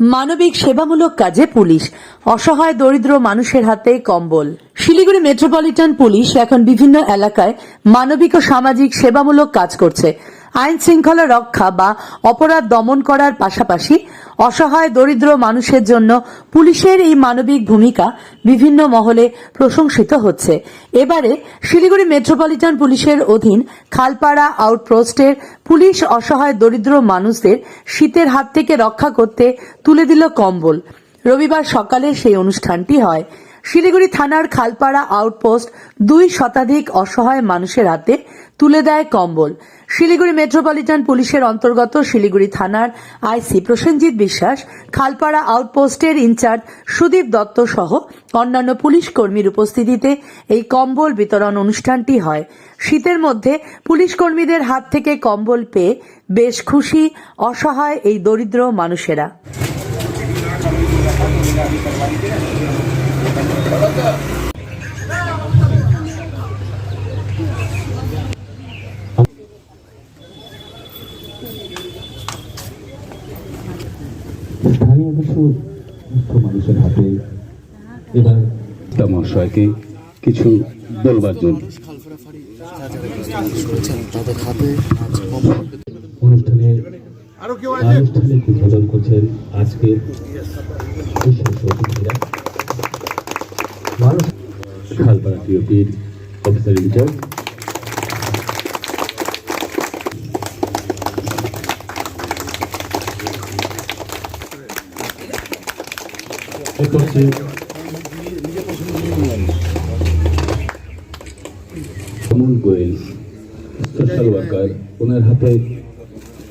মানবিক সেবামূলক কাজে পুলিশ। অসহায় দরিদ্র মানুষের হাতে কম্বল। শিলিগুড়ি মেট্রোপলিটন পুলিশ এখন বিভিন্ন এলাকায় মানবিক ও সামাজিক সেবামূলক কাজ করছে। আইন শৃঙ্খলা রক্ষা বা অপরাধ দমন করার পাশাপাশি অসহায় দরিদ্র মানুষের জন্য পুলিশের এই মানবিক ভূমিকা বিভিন্ন মহলে প্রশংসিত হচ্ছে। এবারে শিলিগুড়ি মেট্রোপলিটন পুলিশের অধীন খালপাড়া আউটপোস্টের পুলিশ অসহায় দরিদ্র মানুষদের শীতের হাত থেকে রক্ষা করতে তুলে দিল কম্বল। রবিবার সকালে সেই অনুষ্ঠানটি হয়। শিলিগুড়ি থানার খালপাড়া আউটপোস্ট দুই শতাধিক অসহায় মানুষের হাতে তুলে দেয় কম্বল। শিলিগুড়ি মেট্রোপলিটন পুলিশের অন্তর্গত শিলিগুড়ি থানার আইসি প্রসেনজিৎ বিশ্বাস, খালপাড়া আউটপোস্টের ইনচার্জ সুদীপ দত্ত সহ অন্যান্য পুলিশ কর্মীর উপস্থিতিতে এই কম্বল বিতরণ অনুষ্ঠানটি হয়। শীতের মধ্যে পুলিশ কর্মীদের হাত থেকে কম্বল পেয়ে বেশ খুশি, অসহায় এই দরিদ্র মানুষেরা। কিছু দুঃস্থ মানুষের হাতে এবার মহাশয়কে কিছু বলবার জন্য। তাদের হাতে অনুষ্ঠানে আনুষ্ঠানিক উদ্বোধন করছেন আজকে বিশেষ অতিথিরা। মানুষ খালপাড়া টিওপির অফিসার ইনচার্জ হচ্ছে অমন ওনার হাতে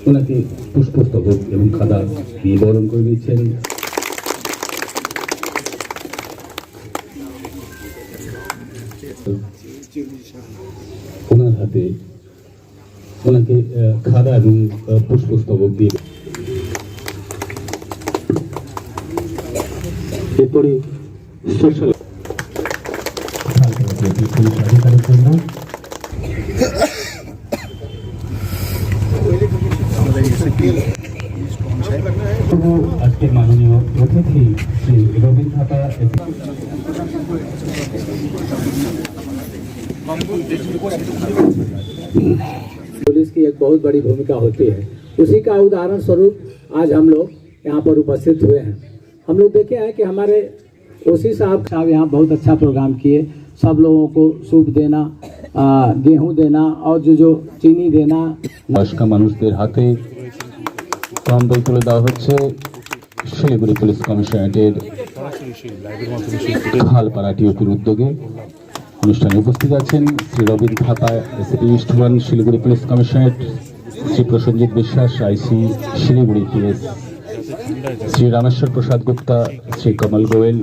ওনাকে পুষ্পস্তবক এবং খাদা দিয়ে বরণ করে দিচ্ছেন। ওনার হাতে ওনাকে খাদা এবং পুষ্পস্তবক দিয়ে এরপরে সোশ্যাল পুলিশ আধিকারিক জন্য তবু আজকের মাননীয় অতিথি শ্রী রবীন্দ্র থাপা पुलिस की एक बहुत बड़ी भूमिका होती है उसी का उदाहरण स्वरूप आज हम लोग यहाँ पर उपस्थित हुए हैं हम लोग देखे हैं कि हमारे ओसी साहब साहब यहाँ बहुत अच्छा प्रोग्राम किए सब लोगों को सूप देना आ, गेहूं देना और जो जो चीनी देना বয়স্ক মানুষদের হাতে কম্বল তুলে দেওয়া হচ্ছে শিলিগুড়ি পুলিশ কমিশনারেটের খালপাড়া টিওপির উদ্যোগে অনুষ্ঠানে উপস্থিত আছেন Shri Rabindra Thapa ACP east one Siliguri police commissionerate Shri Prasenjit Biswas IC Siliguri PS Shri Rameshwar Prasad Gupta Shri Kamal Goyal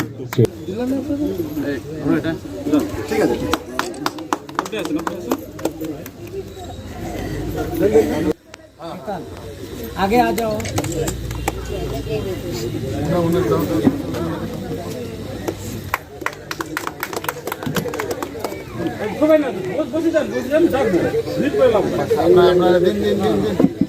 আগে আ যাও। আমরা দিন দিন দিন দিন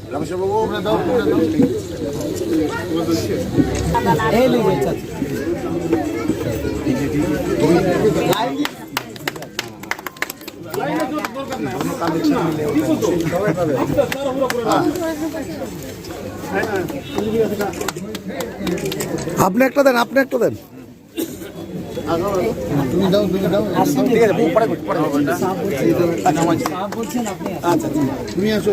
আপনি একটা দেন আপনি একটা দেন। তুমি দাও তুমি ঠিক আছে আচ্ছা। তুমি আসো